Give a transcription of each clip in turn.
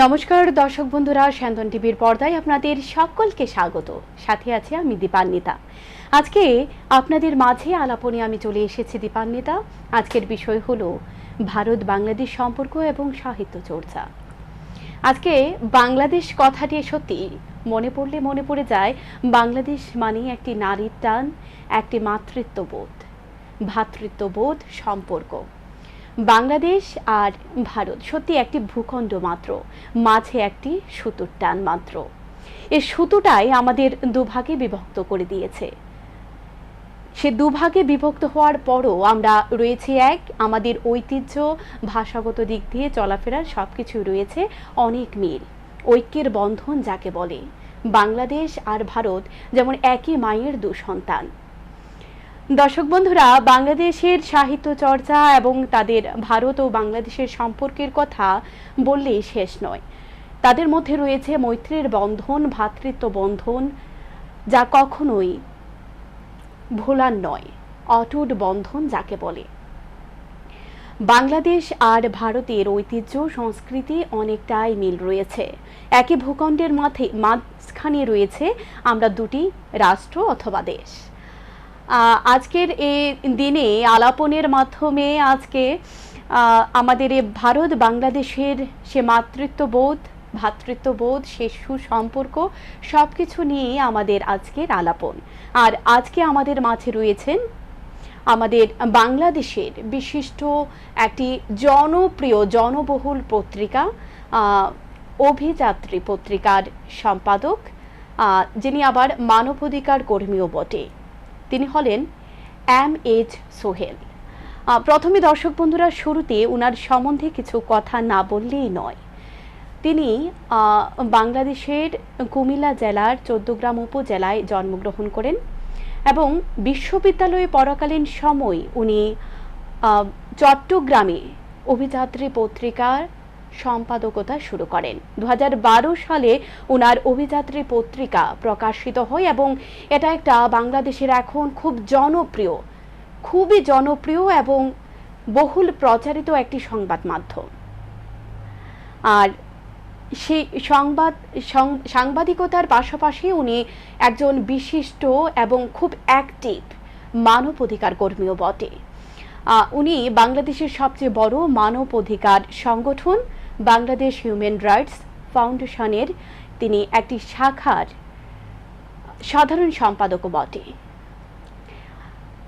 নমস্কার, দর্শক বন্ধুরা স্যান্দন টিভির পর্দায় আপনাদের সকলকে স্বাগত। সাথে আছে আমি দীপান্বিতা। আজকে আপনাদের মাঝে আলাপনে আমি চলে এসেছি দীপান্বিতা। আজকের বিষয় হলো ভারত বাংলাদেশ সম্পর্ক এবং সাহিত্য চর্চা। আজকে বাংলাদেশ কথাটি সত্যি মনে পড়লে মনে পড়ে যায়, বাংলাদেশ মানে একটি নারীর টান, একটি মাতৃত্ববোধ। ভ্রাতৃত্ববোধ সম্পর্ক। বাংলাদেশ আর ভারত, সত্যি একটি ভূখণ্ড মাত্র, মাঝে একটি সুতোর টান মাত্র। এ সুতোটাই আমাদের দুভাগে বিভক্ত করে দিয়েছে। সে দুভাগে বিভক্ত হওয়ার পরও আমরা রয়েছি এক, আমাদের ঐতিহ্য, ভাষাগত দিক দিয়ে চলাফেরার সব কিছু রয়েছে অনেক মিল, ঐক্যের বন্ধন যাকে বলে। বাংলাদেশ আর ভারত যেমন একই মায়ের দু সন্তান দর্শক বন্ধুরা, বাংলাদেশের সাহিত্য চর্চা এবং তাদের ভারত ও বাংলাদেশের সম্পর্কের কথা বললেই শেষ নয়। তাদের মধ্যে রয়েছে মৈত্রীর বন্ধন ভ্রাতৃত্ব বন্ধন, যা কখনোই ভোলার নয়, অটুট বন্ধন যাকে বলে। বাংলাদেশ আর ভারতের ঐতিহ্য, সংস্কৃতি অনেকটাই মিল রয়েছে। একই ভূখণ্ডের মাঝে মাঝখানে রয়েছে আমরা দুটি রাষ্ট্র অথবা দেশ। আজকের এই দিনে আলাপনের মাধ্যমে আজকে আমাদের ভারত বাংলাদেশের সে মাতৃত্ববোধ ভ্রাতৃত্ববোধ সে সুসম্পর্ক সব কিছু নিয়ে আমাদের আজকের আলাপন। আর আজকে আমাদের মাঝে রয়েছেন আমাদের বাংলাদেশের বিশিষ্ট একটি জনপ্রিয়, জনবহুল পত্রিকা অভিযাত্রী পত্রিকার সম্পাদক যিনি আবার মানবাধিকার কর্মীও বটে। তিনি হলেন এম এইচ সোহেল। প্রথমে দর্শক বন্ধুরা, শুরুতে ওনার সম্বন্ধে কিছু কথা না বললেই নয়। তিনি বাংলাদেশের কুমিল্লা জেলার চৌদ্দগ্রাম উপজেলায় জন্মগ্রহণ করেন এবং বিশ্ববিদ্যালয়ে পড়াকালীন সময় উনি চট্টগ্রামে অভিযাত্রী পত্রিকার সম্পাদকতা শুরু করেন। দু হাজার বারো সালে ওনার অভিযাত্রী পত্রিকা প্রকাশিত হয় এবং এটা একটা বাংলাদেশের এখন খুব জনপ্রিয়, খুবই জনপ্রিয় এবং বহুল প্রচারিত একটি সংবাদ মাধ্যম। আর সেই সংবাদ সাংবাদিকতার পাশাপাশি উনি একজন বিশিষ্ট এবং খুব অ্যাক্টিভ মানব অধিকার কর্মীও বটে। উনি বাংলাদেশের সবচেয়ে বড় মানব অধিকার সংগঠন বাংলাদেশ হিউম্যান রাইটস ফাউন্ডেশনের তিনি একটি শাখার সাধারণ সম্পাদকও বটে।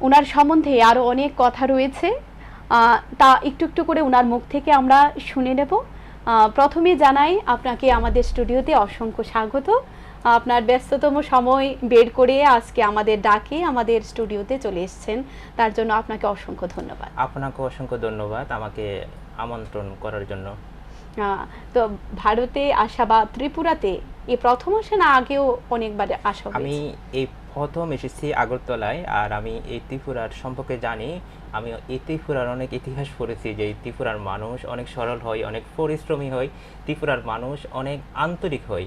ওনার সম্বন্ধে আরও অনেক কথা রয়েছে। তা একটু একটু করে ওনার মুখ থেকে আমরা শুনে নেব। প্রথমে জানাই আপনাকে আমাদের স্টুডিওতে অসংখ্য স্বাগত। আপনার ব্যস্ততম সময় বের করে আজকে আমাদের ডাকে আমাদের স্টুডিওতে চলে এসছেন। তার জন্য আপনাকে অসংখ্য ধন্যবাদ। আপনাকে অসংখ্য ধন্যবাদ আমাকে আমন্ত্রণ করার জন্য। তো ভারতে আসা বা ত্রিপুরাতে এই প্রথম আসে না আগেও অনেকবার আসা আমি এই প্রথম এসেছি আগরতলায় আর আমি এই ত্রিপুরার সম্পর্কে জানি। আমি এই ত্রিপুরার অনেক ইতিহাস পড়েছি যে ত্রিপুরার মানুষ অনেক সরল হয়, অনেক পরিশ্রমী হয়। ত্রিপুরার মানুষ অনেক আন্তরিক হয়।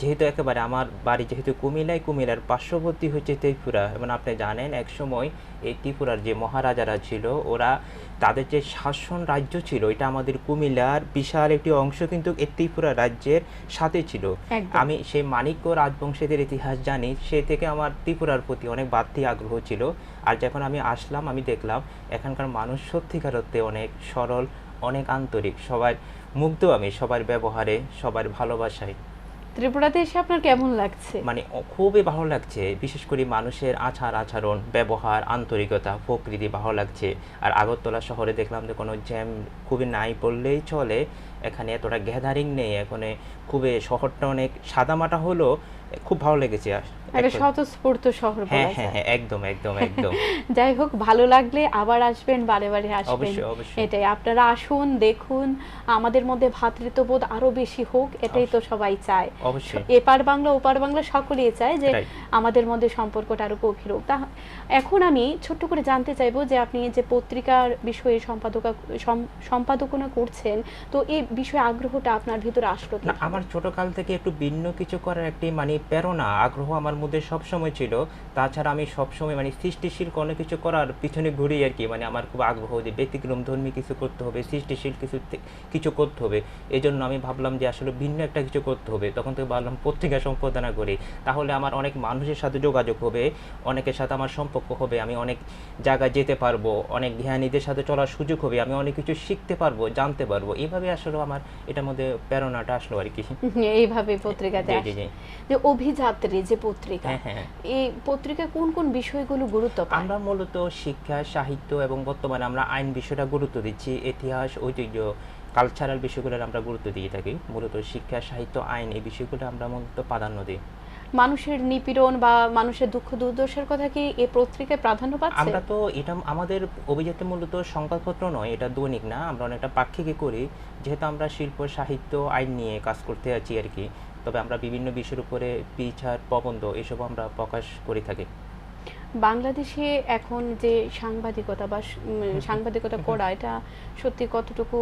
যেহেতু একেবারে আমার বাড়ি যেহেতু কুমিল্লায় কুমিল্লার পার্শ্ববর্তী হচ্ছে ত্রিপুরা। এবং আপনি জানেন এক সময় এই ত্রিপুরার যে মহারাজারা ছিল ওরা তাদের যে শাসন রাজ্য ছিল এটা আমাদের কুমিল্লার বিশাল একটি অংশ কিন্তু এই ত্রিপুরা রাজ্যের সাথে ছিল। আমি সেই মানিক্য রাজবংশীদের ইতিহাস জানি সে থেকে আমার ত্রিপুরার প্রতি অনেক বাড়তি আগ্রহ ছিল। আর যখন আমি আসলাম আমি দেখলাম এখানকার মানুষ সত্যিকার অর্থে অনেক সরল অনেক আন্তরিক সবার মুগ্ধ আমি সবার ব্যবহারে সবার ভালোবাসায়। ত্রিপুরাতে এসে আপনার কেমন লাগছে? মানে খুবই ভালো লাগছে। বিশেষ করে মানুষের আচার আচরণ, ব্যবহার, আন্তরিকতা, প্রকৃতি ভালো লাগছে। আর আগরতলা শহরে দেখলাম যে কোনো জ্যাম খুবই নাই বললেই চলে। এখানে এতটা গ্যাদারিং নেই। এখানে খুবই শহরটা অনেক সাদামাটা হলো খুব ভালো লেগেছে একটা স্বতঃস্ফূর্ত শহর হ্যাঁ হ্যাঁ হ্যাঁ একদম একদম একদম। যাই হোক ভালো লাগলে আবার আসবেন বারে বারে আসবেন। এটাই আপনারা আসুন দেখুন আমাদের মধ্যে ভ্রাতৃত্ববোধ আরও বেশি হোক এটাই তো সবাই চায়। অবশ্যই। এপার বাংলা ওপার বাংলা সকলেই চায় যে. আমাদের মধ্যে সম্পর্কটা আরও গভীর হোক। তা এখন আমি ছোট্ট করে জানতে চাইব যে আপনি যে পত্রিকার বিষয়ে সম্পাদকা সম্পাদকনা করছেন, তো এই বিষয়ে আগ্রহটা আপনার ভিতরে আসলো না, আমার ছোটকাল থেকে একটু ভিন্ন কিছু করার একটি মানে প্রেরণা, আগ্রহ আমার মধ্যে সবসময় ছিল। তাছাড়া আমি সবসময় মানে সৃষ্টিশীল কোনো কিছু করার পিছনে ঘুরি আর কি মানে আমার খুব আগ্রহ যে ব্যতিক্রম ধর্মী কিছু করতে হবে, সৃষ্টিশীল কিছু কিছু করতে হবে। এই জন্য আমি ভাবলাম যে আসলে ভিন্ন একটা কিছু করতে হবে। তখন থেকে ভাবলাম পত্রিকা সম্পাদনা করি। তাহলে আমার অনেক মানুষের সাথে যোগাযোগ হবে অনেকের সাথে আমার সম্পর্ক হবে আমি অনেক জায়গায় যেতে পারব অনেক জ্ঞানীদের সাথে চলার সুযোগ হবে আমি অনেক কিছু শিখতে পারব জানতে পারব। এইভাবে আসলে আমার এটার মধ্যে প্রেরণাটা আসলো আর কি। এইভাবে পত্রিকাতে। যে অভিযাত্রী যে পত্রিকা হ্যাঁ, হ্যাঁ। এই পত্রিকায় কোন কোন বিষয়গুলো গুরুত্ব আমরা মূলত শিক্ষা সাহিত্য এবং বর্তমানে আমরা আইন বিষয়টা গুরুত্ব দিচ্ছি ইতিহাস ঐতিহ্য কালচারাল বিষয়গুলোর আমরা গুরুত্ব দিয়ে থাকি। মূলত শিক্ষা সাহিত্য আইন এই বিষয়গুলো আমরা মূলত প্রাধান্য দিই। মানুষের নিপীড়ন বা মানুষের দুঃখ দুর্দশার কথা কি এই পত্রিকায় প্রাধান্য পাচ্ছে? আমরা তো এটা আমাদের অভিজাতে মূলত সংবাদপত্র নয়, এটা দৈনিক না, আমরা অনেকটা পাক্ষিকে করি। যেহেতু আমরা শিল্প, সাহিত্য, আইন নিয়ে কাজ করতে আছি আর কি, তবে আমরা বিভিন্ন বিষয়ের উপরে বিচার, প্রবন্ধ এসব আমরা প্রকাশ করে থাকি। বাংলাদেশে এখন যে সাংবাদিকতা বা সাংবাদিকতা করা এটা সত্যি কতটুকু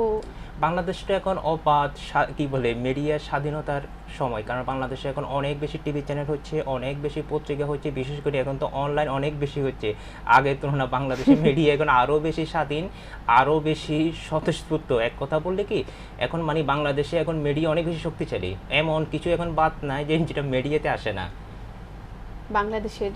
বাংলাদেশটা এখন অবাধ কি বলে মিডিয়ার স্বাধীনতার সময়। কারণ বাংলাদেশে এখন অনেক বেশি টিভি চ্যানেল হচ্ছে অনেক বেশি পত্রিকা হচ্ছে বিশেষ করে এখন তো অনলাইন অনেক বেশি হচ্ছে। আগের তুলনা বাংলাদেশে মিডিয়া এখন আরও বেশি স্বাধীন আরও বেশি স্বতঃস্ফূর্ত। এক কথা বললে কি এখন মানে বাংলাদেশে এখন মিডিয়া অনেক বেশি শক্তিশালী। এমন কিছু এখন বাদ নাই যে যেটা মিডিয়াতে আসে না। বাংলাদেশের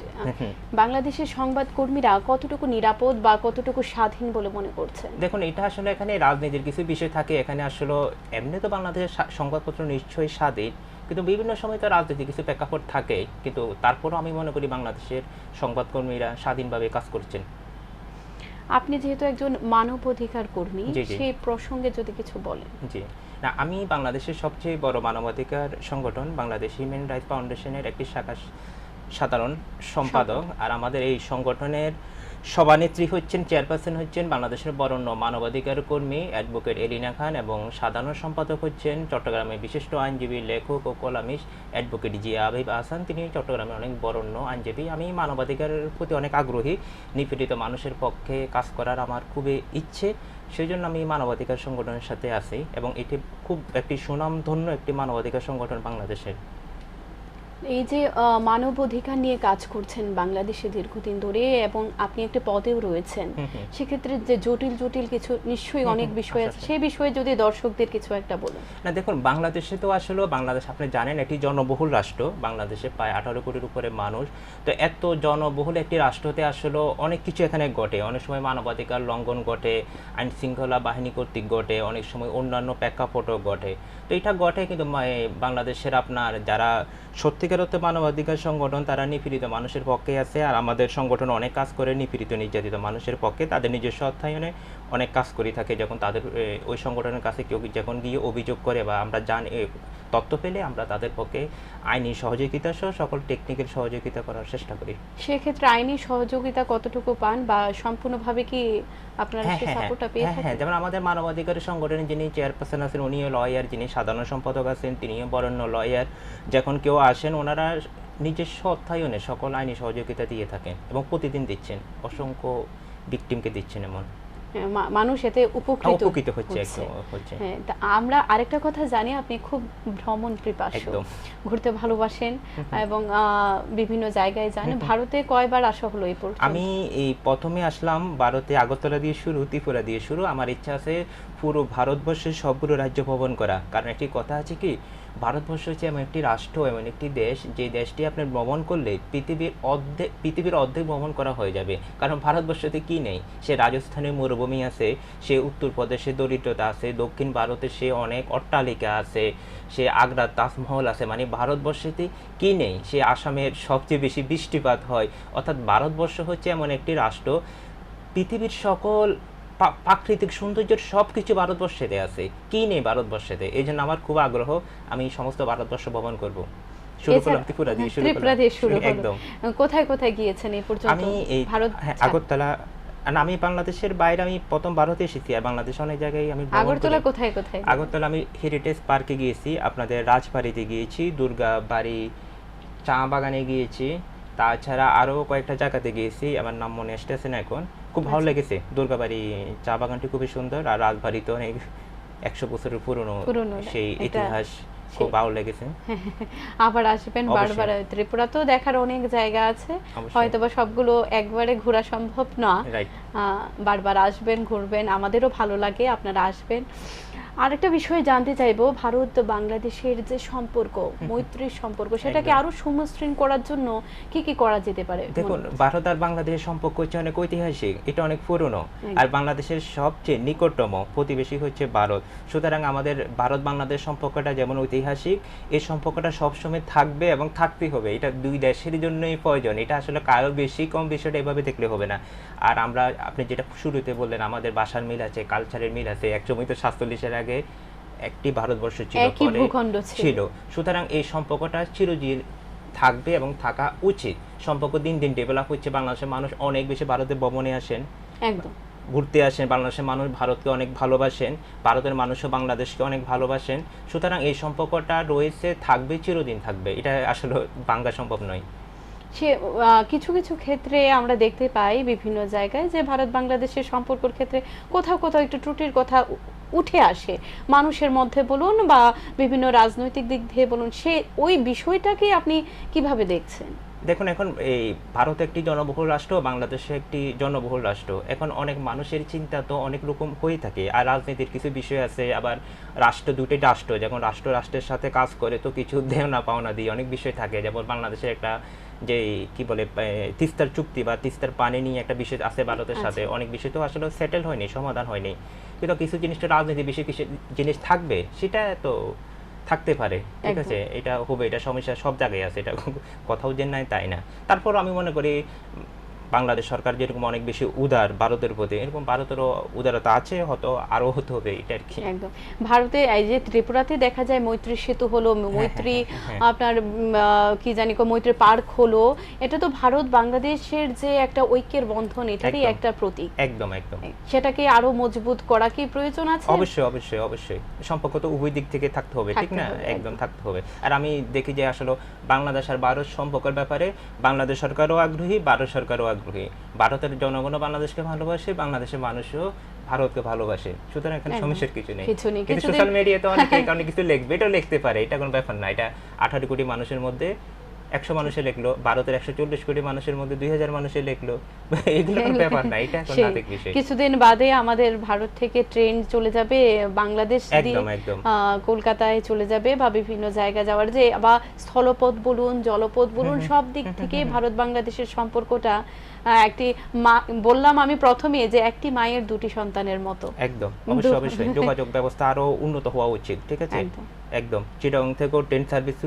বাংলাদেশের সংবাদকর্মীরা কতটুকু নিরাপদ বা কতটুকু স্বাধীন বলে মনে করছেন? দেখুন এটা আসলে এখানে রাজনীতির কিছু বিষয় থাকে। এখানে আসলে এমনি তো বাংলাদেশের সংবাদপত্র নিশ্চয়ই স্বাধীন কিন্তু বিভিন্ন সময় তো রাজনীতি কিছু প্রেক্ষাপট থাকে। কিন্তু তারপরও আমি মনে করি বাংলাদেশের সংবাদকর্মীরা স্বাধীনভাবে কাজ করছেন। আপনি যেহেতু একজন মানবাধিকার কর্মী জি, জি। সেই প্রসঙ্গে যদি কিছু বলেন। জি। না আমি বাংলাদেশের সবচেয়ে বড় মানবাধিকার সংগঠন বাংলাদেশ হিউম্যান রাইটস ফাউন্ডেশনের একটি শাখা সাধারণ সম্পাদক। আর আমাদের এই সংগঠনের সভানেত্রী হচ্ছেন চেয়ারপারসন হচ্ছেন বাংলাদেশের বরণ্য মানবাধিকার কর্মী অ্যাডভোকেট এলিনা খান এবং সাধারণ সম্পাদক হচ্ছেন চট্টগ্রামের বিশিষ্ট আইনজীবী লেখক ও কলামিস্ট অ্যাডভোকেট জিয়া আবিব আহসান। তিনি চট্টগ্রামের অনেক বরণ্য আইনজীবী। আমি মানবাধিকারের প্রতি অনেক আগ্রহী। নিপীড়িত মানুষের পক্ষে কাজ করার আমার খুবই ইচ্ছে। সেই জন্য আমি মানবাধিকার সংগঠনের সাথে আছি এবং এটি খুব একটি সুনামধন্য একটি মানবাধিকার সংগঠন বাংলাদেশের। এই যে আহ, মানবাধিকার নিয়ে কাজ করছেন বাংলাদেশে দীর্ঘদিন ধরে এবং আপনি একটা পদেও রয়েছেন। সেক্ষেত্রে যে জটিল জটিল কিছু নিশ্চয়ই অনেক বিষয় আচ্ছা, আছে। আচ্ছা। সেই বিষয়ে যদি দর্শকদের কিছু একটা বলুন। না দেখুন বাংলাদেশে তো আসলে বাংলাদেশ আপনি জানেন একটি জনবহুল রাষ্ট্র। বাংলাদেশে প্রায় আঠারো কোটির উপরে মানুষ। তো এত জনবহুল একটি রাষ্ট্রতে আসলে অনেক কিছু এখানে ঘটে। অনেক সময় মানবাধিকার লঙ্ঘন ঘটে আইন শৃঙ্খলা বাহিনী কর্তৃক ঘটে অনেক সময় অন্যান্য প্রেক্ষাপটও ঘটে। তো এটা ঘটে কিন্তু মা- বাংলাদেশের আপনার যারা সত্যিকার অর্থে মানবাধিকার সংগঠন তারা নিপীড়িত মানুষের পক্ষে আছে আর আমাদের সংগঠন অনেক কাজ করে নিপীড়িত নির্যাতিত মানুষের পক্ষে। তাদের নিজস্ব অর্থায়নে অনেক কাজ করে থাকে যখন তাদের ওই সংগঠনের কাছে কেউ যখন গিয়ে অভিযোগ করে বা আমরা জান তথ্য পেলে আমরা তাদের পক্ষে আইনি সহযোগিতা সহ সকল টেকনিক্যাল সহযোগিতা করার চেষ্টা করি। সেক্ষেত্রে আইনি সহযোগিতা কতটুকু পান বা সম্পূর্ণভাবে কি আপনারা হ্যাঁ হ্যাঁ সাপোর্টটা পেয়ে হ্যাঁ হ্যাঁ যেমন আমাদের মানবাধিকার সংগঠনের যিনি চেয়ারপারসন আছেন উনিও লয়ার যিনি সাধারণ সম্পাদক আছেন তিনিও বরেণ্য লয়ার যখন কেউ আসেন ওনারা নিজস্ব অর্থায়নে সকল আইনি সহযোগিতা দিয়ে থাকেন এবং প্রতিদিন দিচ্ছেন অসংখ্য ভিকটিমকে দিচ্ছেন এমন। হ্যাঁ, মানুষ এতে উপকৃত উপকৃত হচ্ছে হচ্ছে। হ্যাঁ আমরা আরেকটা কথা জানি আপনি খুব ভ্রমণ পিপাসু। ঘুরতে ভালোবাসেন এবং বিভিন্ন জায়গায় যান। ভারতে কয়বার আসা হলো এই পর্যন্ত? আমি এই প্রথমে আসলাম ভারতে আগরতলা দিয়ে শুরু ত্রিপুরা দিয়ে শুরু। আমার ইচ্ছা আছে পুরো ভারতবর্ষের সবগুলো রাজ্য ভ্রমণ করা। কারণ একটি কথা আছে কি ভারতবর্ষ হচ্ছে এমন একটি রাষ্ট্র, এমন একটি দেশ, যে দেশটি আপনি ভ্রমণ করলে পৃথিবীর অর্ধেক পৃথিবীর অর্ধেক ভ্রমণ করা হয়ে যাবে। কারণ ভারতবর্ষতে কি নেই? সে রাজস্থানের মরুভূমি আছে, সে উত্তরপ্রদেশে দরিদ্রতা আছে, দক্ষিণ ভারতে সে অনেক অট্টালিকা আছে, সে আগ্রার তাজমহল আছে। মানে ভারতবর্ষেতে কি নেই? সে আসামের সবচেয়ে বেশি বৃষ্টিপাত হয়। অর্থাৎ ভারতবর্ষ হচ্ছে এমন একটি রাষ্ট্র। পৃথিবীর সকল প্রাকৃতিক সৌন্দর্যের সব কিছু ভারতবর্ষেতে আছে। কি নেই ভারতবর্ষেতে? এই জন্য আমার খুব আগ্রহ। আমি সমস্ত ভারতবর্ষ ভ্রমণ করব। শুরু করলাম ত্রিপুরা দিয়ে শুরু ত্রিপুরা দিয়ে শুরু একদম। কোথায় কোথায় গিয়েছেন এই পর্যন্ত? আমি এই ভারত হ্যাঁ, আগরতলা। আমি বাংলাদেশের বাইরে আমি প্রথম ভারতে এসেছি আর বাংলাদেশে অনেক জায়গায় আমি আগরতলা কোথায় কোথায়? আগরতলা আমি হেরিটেজ পার্কে গিয়েছি আপনাদের রাজবাড়িতে গিয়েছি দুর্গা বাড়ি চা বাগানে গিয়েছি। তাছাড়া আরও কয়েকটা জায়গাতে গিয়েছি আমার নাম মনে আসতেছে না এখন। খুব ভালো। লেগেছে। দুর্গাবাড়ি চা বাগানটি খুবই সুন্দর আর রাজবাড়ি তো অনেক একশো বছরের পুরনো সেই ইতিহাস খুব ভালো লেগেছে। আবার আসবেন বারবার ত্রিপুরা তো দেখার অনেক জায়গা আছে। হয়তোবা সবগুলো একবারে ঘোরা সম্ভব না। বারবার আসবেন ঘুরবেন আমাদেরও ভালো লাগে আপনারা আসবেন। আরেকটা বিষয়ে জানতে চাইব ভারত বাংলাদেশের যে সম্পর্ক মৈত্রীর সম্পর্ক সেটাকে আরও সুমসৃণ করার জন্য কি কি করা যেতে পারে? দেখুন ভারত আর বাংলাদেশের সম্পর্ক হচ্ছে অনেক ঐতিহাসিক এটা অনেক পুরনো। আর বাংলাদেশের সবচেয়ে নিকটতম প্রতিবেশী হচ্ছে ভারত। সুতরাং আমাদের ভারত বাংলাদেশ সম্পর্কটা যেমন ঐতিহাসিক এই সম্পর্কটা সবসময় থাকবে এবং থাকতেই হবে। এটা দুই দেশের জন্যই প্রয়োজন এটা আসলে কারও বেশি কম বিষয়টা এভাবে দেখলে হবে না। আর আমরা আপনি যেটা শুরুতে বললেন আমাদের ভাষার মিল আছে কালচারের মিল আছে একসময় তো সাতচল্লিশের আগে একটি ভারতবর্ষ ছিল ছিল। সুতরাং এই সম্পর্কটা চিরদিন থাকবে এবং থাকা উচিত। সম্পর্ক দিন দিন ডেভেলপ হচ্ছে। বাংলাদেশের মানুষ অনেক বেশি ভারতে ভ্রমণে আসেন। একদম। ঘুরতে আসেন। বাংলাদেশের মানুষ ভারতকে অনেক ভালোবাসেন। ভারতের মানুষও বাংলাদেশকে অনেক ভালোবাসেন। সুতরাং এই সম্পর্কটা রয়েছে থাকবে চিরদিন থাকবে। এটা আসলে বাংলা সম্ভব নয়। সে কিছু কিছু ক্ষেত্রে আমরা দেখতে পাই বিভিন্ন জায়গায় যে ভারত বাংলাদেশের সম্পর্কের ক্ষেত্রে কোথাও কোথাও একটু ত্রুটির কথা উঠে আসে। মানুষের মধ্যে বলুন বা বিভিন্ন রাজনৈতিক দিক দিয়ে বলুন, সে ওই বিষয়টাকে আপনি কীভাবে দেখছেন? দেখুন, এখন এই ভারত একটি জনবহুল রাষ্ট্র, বাংলাদেশ একটি জনবহুল রাষ্ট্র। এখন অনেক মানুষের চিন্তা তো অনেক রকম হয়ে থাকে। আর রাজনীতির কিছু বিষয় আছে, আবার রাষ্ট্র দুটি রাষ্ট্র। যখন রাষ্ট্র, রাষ্ট্রের সাথে কাজ করে তো কিছু দেওনা পাওনা দিয়ে অনেক বিষয় থাকে। যেমন বাংলাদেশের একটা যে কি বলে তিস্তার চুক্তি বা তিস্তার পানি নিয়ে একটা বিষয় আছে ভারতের সাথে। অনেক বিষয় তো আসলে সেটেল হয়নি সমাধান হয়নি। কিন্তু কিছু জিনিসটা রাজনীতি বিষয় কিছু জিনিস থাকবে সেটা তো থাকতে পারে ঠিক আছে? এটা হবে এটা সমস্যা সব জায়গায় আছে এটা কোথাও যে নাই তাই না। তারপর আমি মনে করি বাংলাদেশ সরকার যেরকম অনেক বেশি উদার ভারতের প্রতি এরকম ভারতেরও উদারতা আছে হয়তো আরও হতে হবে এটা আর কি। একদম। ভারতে এই যে ত্রিপুরাতে দেখা যায় মৈত্রী সেতু হলো মৈত্রী হ্যাঁ। আপনার কি জানি কো মৈত্রী পার্ক হলো এটা তো ভারত বাংলাদেশের যে একটা ঐক্যের বন্ধন এটারই একটা প্রতীক। একদম একদম। সেটাকে আরও মজবুত করা কি প্রয়োজন আছে? অবশ্যই অবশ্যই অবশ্যই। সম্পর্ক তো উভয় দিক থেকে থাকতে হবে ঠিক না? একদম। থাকতে হবে। আর আমি দেখি যে আসলে বাংলাদেশ আর ভারত সম্পর্কের ব্যাপারে বাংলাদেশ সরকারও আগ্রহী ভারত সরকারও আগ্রহী। ভারতের জনগণও বাংলাদেশকে ভালোবাসে বাংলাদেশের মানুষও ভারতকে ভালোবাসে। সুতরাং এখানে সমস্যার কিছু নেই। কিন্তু সোশ্যাল মিডিয়াতে অনেকে কারণে কিছু লিখবে এটাও লিখতে পারে এটা কোনো ব্যাপার না। এটা আঠারো কোটি মানুষের মধ্যে একশো মানুষে লিখলো ভারতের একশো চল্লিশ কোটি মানুষের মধ্যে দুই হাজার মানুষে লিখলো। এগুলো কোনো ব্যাপার না এটা এখন নাতিক বিষয়। কিছুদিন বাদে আমাদের ভারত থেকে ট্রেন চলে যাবে বাংলাদেশ একদম, একদম। আহ, কলকাতায় চলে যাবে বা বিভিন্ন জায়গা যাওয়ার যে বা স্থলপথ বলুন জলপথ বলুন সব দিক থেকে ভারত বাংলাদেশের সম্পর্কটা একটি মা- বললাম আমি প্রথমে যে একটি মায়ের দুটি সন্তানের মতো। একদম অবশ্যই অবশ্যই। যোগাযোগ ব্যবস্থা আরও উন্নত হওয়া উচিত ঠিক আছে? একদম। চিটাং থেকেও ট্রেন সার্ভিস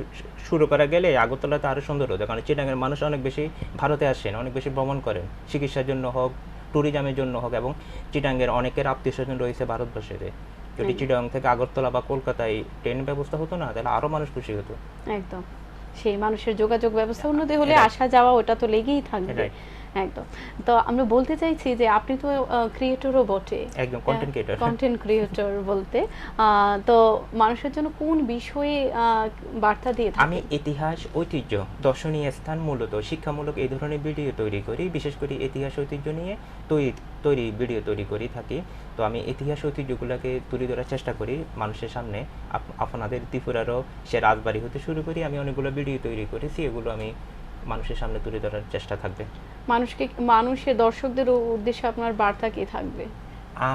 শুরু করা গেলে আগরতলাতে আরও সুন্দর হতো কারণ চিটাঙের মানুষ অনেক বেশি ভারতে আসেন অনেক বেশি ভ্রমণ করেন চিকিৎসার জন্য হোক ট্যুরিজমের জন্য হোক এবং চিটাঙ্গের অনেকের আত্মীয় স্বজন রয়েছে ভারতবর্ষেতে। যদি। চিটাং থেকে আগরতলা বা কলকাতায় ট্রেন ব্যবস্থা হতো না তাহলে আরও মানুষ খুশি হতো। একদম। সেই মানুষের যোগাযোগ ব্যবস্থা উন্নতি হলে আসা যাওয়া ওটা তো লেগেই থাকবে. একদম। তো আমরা বলতে চাইছি যে আপনি তো ক্রিয়েটরও বটে। একদম কন্টেন্ট ক্রিয়েটর কন্টেন্ট ক্রিয়েটর বলতে। তো মানুষের জন্য কোন বিষয়ে বার্তা দিয়ে আমি ইতিহাস ঐতিহ্য দর্শনীয় স্থান মূলত শিক্ষামূলক এই ধরনের ভিডিও তৈরি করি। বিশেষ করে ইতিহাস ঐতিহ্য নিয়ে তৈরি তৈরি ভিডিও তৈরি করি থাকি। তো আমি ইতিহাস ঐতিহ্যগুলোকে তুলে ধরার চেষ্টা করি মানুষের সামনে। আপনাদের ত্রিপুরারও সে রাজবাড়ি হতে শুরু করি। আমি অনেকগুলো ভিডিও তৈরি করেছি। এগুলো আমি মানুষের সামনে তুলে ধরার চেষ্টা থাকবে। মানুষকে মানুষের দর্শকদের উদ্দেশ্যে আপনার বার্তা কি থাকবে?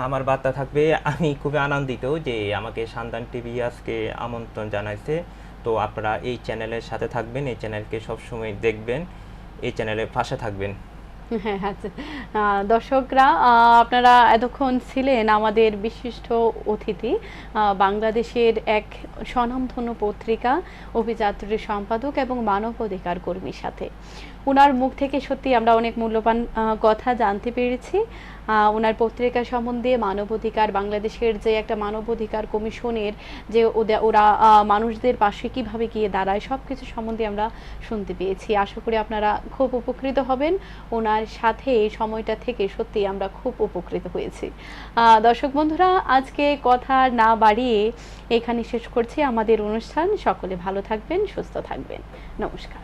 আমার বার্তা থাকবে আমি খুবই আনন্দিত যে আমাকে সান্দান টিভি আজকে আমন্ত্রণ জানাইছে। তো আপনারা এই চ্যানেলের সাথে থাকবেন এই চ্যানেলকে সবসময় দেখবেন এই চ্যানেলের পাশে থাকবেন। হ্যাঁ আচ্ছা। দর্শকরা আপনারা এতক্ষণ ছিলেন আমাদের বিশিষ্ট অতিথি বাংলাদেশের এক স্বনামধন্য পত্রিকা, অভিযাত্রীর সম্পাদক এবং মানব অধিকার কর্মীর সাথে। ওনার মুখ থেকে সত্যি আমরা অনেক মূল্যবান কথা জানতে পেরেছি। ওনার পত্রিকা সম্বন্ধে মানবাধিকার, বাংলাদেশের যে একটা মানবাধিকার কমিশনের যে ওরা মানুষদের পাশে কীভাবে গিয়ে দাঁড়ায় সব কিছু সম্বন্ধে আমরা শুনতে পেয়েছি। আশা করি আপনারা খুব উপকৃত হবেন। ওনার সাথে এই সময়টা থেকে সত্যি আমরা খুব উপকৃত হয়েছি। দর্শক বন্ধুরা, আজকে কথা না বাড়িয়ে এখানে শেষ করছি আমাদের অনুষ্ঠান। সকলে ভালো থাকবেন, সুস্থ থাকবেন। নমস্কার।